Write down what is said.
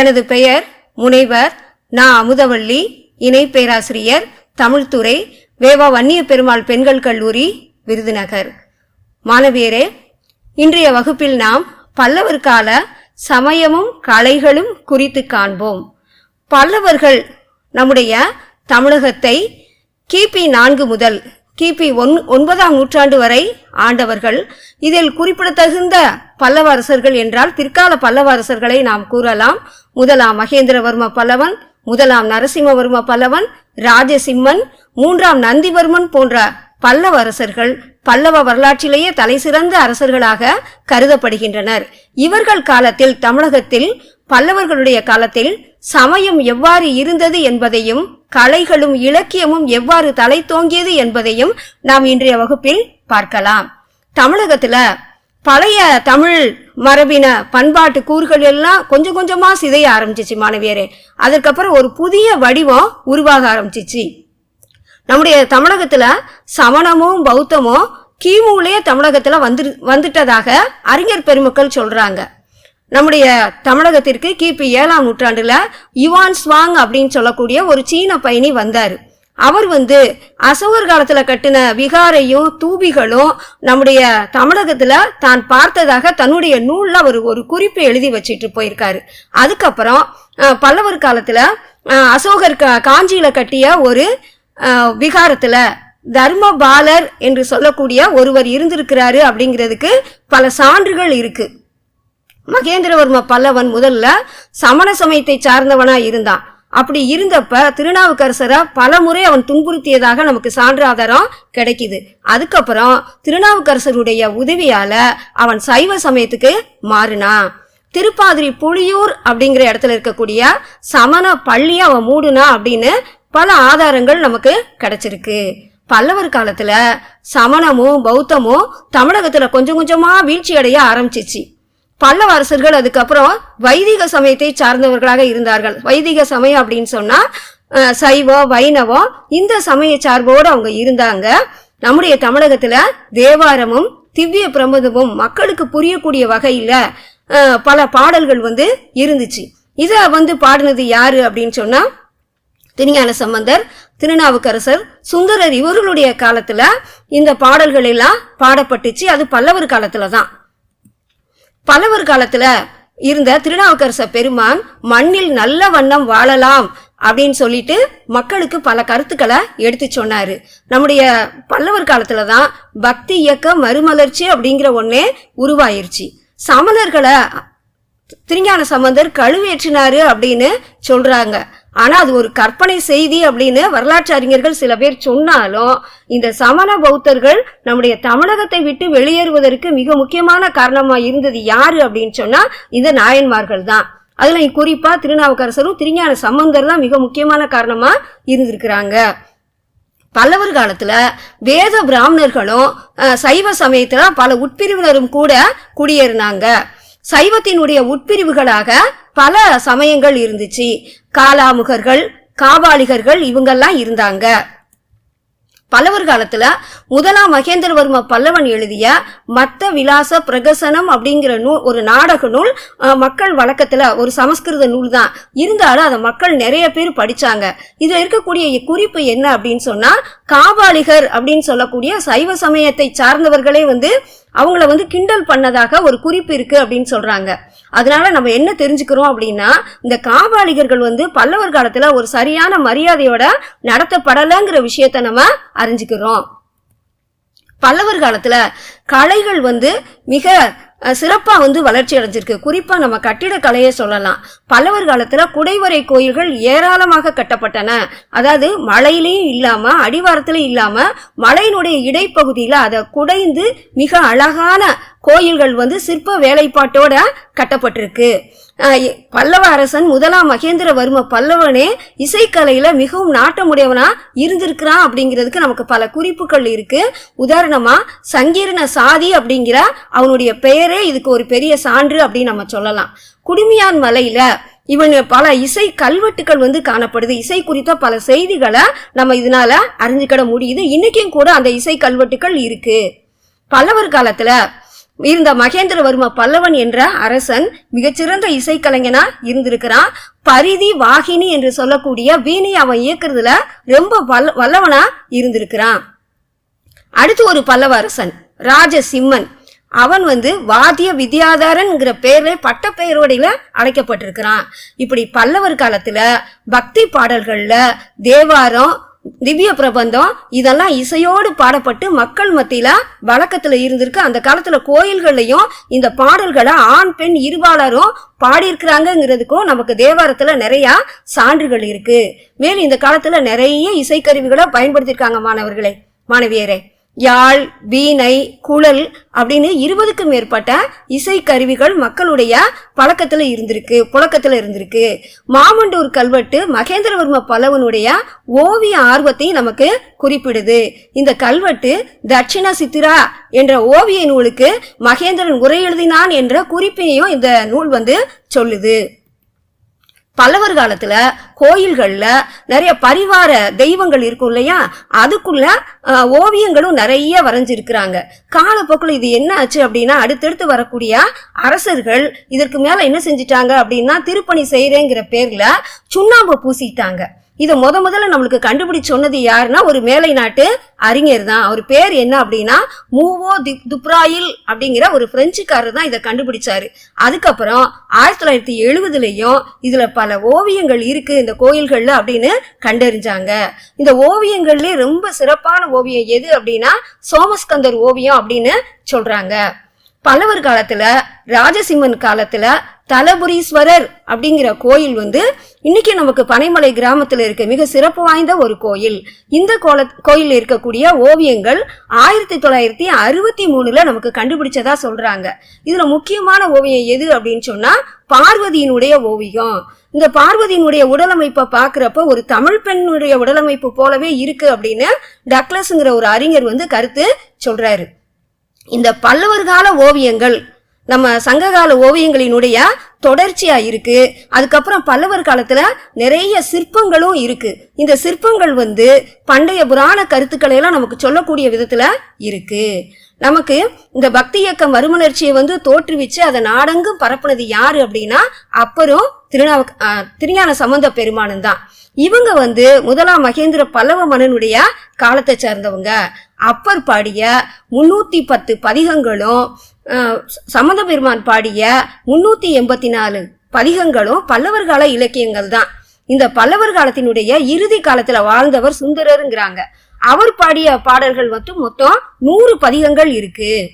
எனது பெயர் முனைவர் நா. அமுதவள்ளி இணை பேராசிரியர் தமிழ்துறை வேவா வன்னிய பெருமாள் பெண்கள் கல்லூரி விருதுநகர். மாணவியரே இன்றைய வகுப்பில் நாம் பல்லவர் கால சமயமும் கலைகளும் குறித்து காண்போம். பல்லவர்கள் நம்முடைய தமிழகத்தை கிபி நான்கு முதல் கிபி ஒன் ஒன்பதாம் நூற்றாண்டு வரை ஆண்டவர்கள். இதில் குறிப்பிடத்தகுந்த பல்லவ அரசர்கள் என்றால் பிற்கால பல்லவ அரசர்களை நாம் கூறலாம். முதலாம் மகேந்திரவர்ம பல்லவன் முதலாம் நரசிம்மவர்ம பல்லவன் ராஜசிம்மன் மூன்றாம் நந்திவர்மன் போன்ற பல்லவ அரசர்கள் பல்லவ வரலாற்றிலேயே தலைசிறந்த அரசர்களாக கருதப்படுகின்றனர். இவர்கள் காலத்தில் தமிழகத்தில் பல்லவர்களுடைய காலத்தில் சமயம் எவ்வாறு இருந்தது என்பதையும் கலைகளும் இலக்கியமும் எவ்வாறு தலை தோங்கியது என்பதையும் நாம் இன்றைய வகுப்பில் பார்க்கலாம். தமிழகத்துல பழைய தமிழ் மரபின பண்பாட்டு கூறுகள் எல்லாம் கொஞ்சம் கொஞ்சமா சிதைய ஆரம்பிச்சிச்சு மாணவியரே. அதுக்கப்புறம் ஒரு புதிய வடிவம் உருவாக ஆரம்பிச்சிச்சு. நம்முடைய தமிழகத்துல சமணமும் பௌத்தமும் கிமுலே தமிழகத்துல வந்து வந்துட்டதாக அறிஞர் பெருமக்கள் சொல்றாங்க. நம்முடைய தமிழகத்திற்கு கிபி ஏழாம் நூற்றாண்டுல யுவான் ஸ்வாங் அப்படின்னு சொல்லக்கூடிய ஒரு சீன பயணி வந்தார். அவர் வந்து அசோகர் காலத்துல கட்டின விகாரையும் தூபிகளும் நம்முடைய தமிழகத்துல தான் பார்த்ததாக தன்னுடைய நூல்ல அவர் ஒரு குறிப்பு எழுதி வச்சிட்டு போயிருக்காரு. அதுக்கப்புறம் பல்லவர் காலத்துல அசோகர் கா- காஞ்சியில கட்டிய ஒரு விகாரத்துல தர்மபாலர் என்று சொல்லக்கூடிய ஒருவர் இருந்திருக்கிறாரு அப்படிங்கிறதுக்கு பல சான்றுகள் இருக்குது மகேந்திரவர்ம பல்லவன் முதல்ல சமண சமயத்தை சார்ந்தவனா இருந்தான். அப்படி இருந்தப்ப திருநாவுக்கரசரை பல முறை அவன் துன்புறுத்தியதாக நமக்கு சான்று ஆதாரம் கிடைக்குது. அதுக்கப்புறம் திருநாவுக்கரசருடைய உதவியால அவன் சைவ சமயத்துக்கு மாறினான். திருப்பாதிரி புளியூர் அப்படிங்கிற இடத்துல இருக்கக்கூடிய சமண பள்ளியை அவன் மூடுனா அப்படின்னு பல ஆதாரங்கள் நமக்கு கிடைச்சிருக்கு. பல்லவர் காலத்துல சமணமும் பௌத்தமும் தமிழகத்துல கொஞ்சம் கொஞ்சமா வீழ்ச்சி அடைய ஆரம்பிச்சிச்சு. பல்லவ அரசர்கள் அதுக்கப்புறம் வைதிக சமயத்தை சார்ந்தவர்களாக இருந்தார்கள். வைதிக சமயம் அப்படின்னு சொன்னா சைவம் வைணவம் இந்த சமய சார்போடு அவங்க இருந்தாங்க. நம்முடைய தமிழகத்துல தேவாரமும் திவ்ய பிரமதமும் மக்களுக்கு புரியக்கூடிய வகையில பல பாடல்கள் வந்து இருந்துச்சு. இத வந்து பாடினது யாரு அப்படின்னு சொன்னா திருஞான சம்பந்தர் திருநாவுக்கரசர் சுந்தரர் இவர்களுடைய காலத்துல இந்த பாடல்கள் எல்லாம் பாடப்பட்டுச்சு. அது பல்லவர் காலத்துல தான் பல்லவர் காலத்துல இருந்த திருநாவுக்கரச பெருமான் மண்ணில் நல்ல வண்ணம் வாழலாம் அப்படின்னு சொல்லிட்டு மக்களுக்கு பல கருத்துக்களை எடுத்து சொன்னாரு. நம்முடைய பல்லவர் காலத்துல தான் பக்தி இயக்க மறுமலர்ச்சி அப்படிங்கிற ஒன்னே உருவாயிருச்சு. சமணர்களை திருஞான சம்பந்தர் கழுவேற்றினாரு அப்படின்னு சொல்றாங்க. ஆனால் அது ஒரு கற்பனை செய்தி அப்படின்னு வரலாற்று அறிஞர்கள் சில பேர் சொன்னாலும் இந்த சமண பௌத்தர்கள் நம்முடைய தமிழகத்தை விட்டு வெளியேறுவதற்கு மிக முக்கியமான காரணமாக இருந்தது யாரு அப்படின்னு சொன்னால் இந்த நாயன்மார்கள் தான். அதில் குறிப்பாக திருநாவுக்கரசரும் திருஞான சம்பந்தர் தான் மிக முக்கியமான காரணமாக இருந்திருக்கிறாங்க. பல்லவர் காலத்தில் வேத பிராமணர்களும் சைவ சமயத்தில் பல உட்பிரிவினரும் கூட குடியேறினாங்க. சைவத்தினுடைய உட்பிரிவுகளாக பல சமயங்கள் இருந்துச்சு. காலாமுகர்கள் காவாளிகர்கள் இவங்கெல்லாம் இருந்தாங்க. பல்லவர் காலத்துல முதலாம் மகேந்திரவர்ம பல்லவன் எழுதிய மத்த விலாச பிரகசனம் அப்படிங்கிற நூல் ஒரு நாடக நூல் மக்கள் வழக்கத்துல ஒரு சமஸ்கிருத நூல் தான். இருந்தாலும் அதை மக்கள் நிறைய பேர் படிச்சாங்க. இதுல இருக்கக்கூடிய குறிப்பு என்ன அப்படின்னு சொன்னா காபாலிகர் அப்படின்னு சொல்லக்கூடிய சைவ சமயத்தை சார்ந்தவர்களே வந்து அவங்கள வந்து கிண்டல் பண்ணதாக ஒரு குறிப்பு இருக்கு அப்படின்னு சொல்றாங்க. அதனால நம்ம என்ன தெரிஞ்சுக்கிறோம் அப்படின்னா இந்த காபாலிகர்கள் வந்து பல்லவர் காலத்துல ஒரு சரியான மரியாதையோட நடத்தப்படலைங்கிற விஷயத்த நம்ம அறிஞ்சுக்கிறோம். பல்லவர் காலத்துல கலைகள் வந்து மிக சிறப்பாக வந்து வளர்ச்சி அடைஞ்சிருக்கு. குறிப்பாக நம்ம கட்டிடக்கலையை சொல்லலாம். பல்லவர் காலத்தில் குடைவரை கோயில்கள் ஏராளமாக கட்டப்பட்டன. அதாவது மலையிலையும் இல்லாமல் அடிவாரத்திலையும் இல்லாமல் மலையினுடைய இடைப்பகுதியில் அதை குடைந்து மிக அழகான கோயில்கள் வந்து சிற்ப வேலைப்பாட்டோட கட்டப்பட்டிருக்கு. பல்லவ அரசன் முதலாம் மகேந்திரவர்ம பல்லவனே இசைக்கலையில மிகவும் நாட்டமுடையவனா இருந்திருக்கிறான் அப்படிங்கிறதுக்கு நமக்கு பல குறிப்புகள் இருக்கு. உதாரணமா சங்கீர்ண சாதி அப்படிங்கிற அவனுடைய பெயரே இதுக்கு ஒரு பெரிய சான்று அப்படின்னு நம்ம சொல்லலாம். குடுமியான் மலையில இவன் பல இசை கல்வெட்டுகள் வந்து காணப்படுது. இசை குறித்த பல செய்திகளை நம்ம இதனால அறிஞ்சுக்கிட முடியுது. இன்னைக்கும் கூட அந்த இசை கல்வெட்டுகள் இருக்கு. பல்லவர் காலத்துல இருந்த மகேந்திரவர்ம பல்லவன் என்ற அரசன் மிகச்சிறந்த இசைக்கலைஞனா இருந்திருக்கிறான். பரிதி வாகினி என்று சொல்லக்கூடிய வீணை அவன் இயக்குறதுல ரொம்ப வல்ல வல்லவனா இருந்திருக்கிறான். அடுத்து ஒரு பல்லவ அரசன் ராஜசிம்மன். அவன் வந்து வாத்திய வித்யாதாரன்கிற பேர்ல பட்ட பெயரோடையில அழைக்கப்பட்டிருக்கிறான். இப்படி பல்லவர் காலத்துல பக்தி பாடல்கள்ல தேவாரம் திவ்ய பிரபந்தம் இதெல்லாம் இசையோடு பாடப்பட்டு மக்கள் மத்தியில வழக்கத்துல இருந்திருக்கு. அந்த காலத்துல கோயில்கள்லயும் இந்த பாடல்களை ஆண் பெண் இருபாலரும் பாடியிருக்கிறாங்கிறதுக்கும் நமக்கு தேவாரத்துல நிறைய சான்றுகள் இருக்கு. மேலும் இந்த காலத்துல நிறைய இசைக்கருவிகளை பயன்படுத்தியிருக்காங்க மாணவர்களே மாணவியரே. யாழ் வீணை குழல் அப்படின்னு இருபதுக்கும் மேற்பட்ட இசை கருவிகள் மக்களுடைய பழக்கத்துல இருந்திருக்கு புழக்கத்துல இருந்திருக்கு. மாமண்டூர் கல்வெட்டு மகேந்திரவர்ம பல்லவனுடைய ஓவிய ஆர்வத்தை நமக்கு குறிப்பிடுது. இந்த கல்வெட்டு தட்சிண சித்திரா என்ற ஓவிய நூலுக்கு மகேந்திரன் உரை எழுதினான் என்ற குறிப்பினையும் இந்த நூல் வந்து சொல்லுது. பல்லவர் காலத்துல கோயில்கள்ல நிறைய பரிவார தெய்வங்கள் இருக்கும் இல்லையா? அதுக்குள்ள ஓவியங்களும் நிறைய வரைஞ்சிருக்கிறாங்க. காலப்போக்கில் இது என்ன ஆச்சு அப்படின்னா அடுத்தடுத்து வரக்கூடிய அரசர்கள் இதற்கு மேல என்ன செஞ்சிட்டாங்க அப்படின்னா திருப்பணி செய்யறேங்கிற பேர்ல சுண்ணாம்பு பூசிட்டாங்க. இதை முத முதல்ல நம்மளுக்கு கண்டுபிடிச்சு சொன்னது யாருன்னா ஒரு மேலை நாட்டு அறிஞர் தான். அவர் பேர் என்ன அப்படின்னா மூவோ தி துப்ராயில் அப்படிங்கிற ஒரு பிரெஞ்சுக்காரர் தான் இதை கண்டுபிடிச்சாரு. அதுக்கப்புறம் ஆயிரத்தி தொள்ளாயிரத்தி எழுபதுலேயும் இதுல பல ஓவியங்கள் இருக்கு இந்த கோயில்கள்ல அப்படின்னு கண்டறிஞ்சாங்க. இந்த ஓவியங்கள்லேயே ரொம்ப சிறப்பான ஓவியம் எது அப்படின்னா சோமஸ்கந்தர் ஓவியம் அப்படின்னு சொல்றாங்க. பல்லவர் காலத்துல ராஜசிம்மன் காலத்துல தலபுரீஸ்வரர் அப்படிங்கிற கோயில் வந்து இன்னைக்கு நமக்கு பனைமலை கிராமத்தில் இருக்க மிக சிறப்பு வாய்ந்த ஒரு கோயில். இந்த கோல கோயில் இருக்கக்கூடிய ஓவியங்கள் ஆயிரத்தி தொள்ளாயிரத்தி அறுபத்தி மூணுல நமக்கு கண்டுபிடிச்சதா சொல்றாங்க. இதுல முக்கியமான ஓவியம் எது அப்படின்னு சொன்னா பார்வதியினுடைய ஓவியம். இந்த பார்வதியினுடைய உடலமைப்பை பார்க்குறப்ப ஒரு தமிழ் பெண்ணுடைய உடலமைப்பு போலவே இருக்கு அப்படின்னு டக்லஸ்ங்கிற ஒரு அறிஞர் வந்து கருத்து சொல்றாரு. இந்த பல்லவர் கால ஓவியங்கள் நம்ம சங்ககால ஓவியங்களினுடைய தொடர்ச்சியா இருக்கு. அதுக்கப்புறம் பல்லவர் காலத்துல நிறைய சிற்பங்களும் இருக்கு. இந்த சிற்பங்கள் வந்து பண்டைய புராண கருத்துக்களை எல்லாம் நமக்கு சொல்லக்கூடிய விதத்துல இருக்கு. நமக்கு இந்த பக்தி இயக்கம் மறுமலர்ச்சியை வந்து தோற்றுவிச்சு அதை நாடெங்கும் பரப்புனது யாரு அப்படின்னா அப்பரும் திருநாவு திருஞான சம்பந்த பெருமானும் தான். இவங்க வந்து முதலாம் மகேந்திர பல்லவ மன்னனுடைய காலத்தை சேர்ந்தவங்க. அப்பர் பாடிய முன்னூத்தி பத்து பதிகங்களும் சம்பந்த பெருமான் பாடிய முன்னூத்தி எண்பத்தி நாலு பதிகங்களும் பல்லவர் கால இலக்கியங்கள் தான். இந்த பல்லவர் காலத்தினுடைய இறுதி காலத்துல வாழ்ந்தவர் சுந்தரருங்கிறாங்க. அவர் பாடிய பாடல்கள் மட்டும் மொத்தம் நூறு பதிகங்கள் இருக்கு.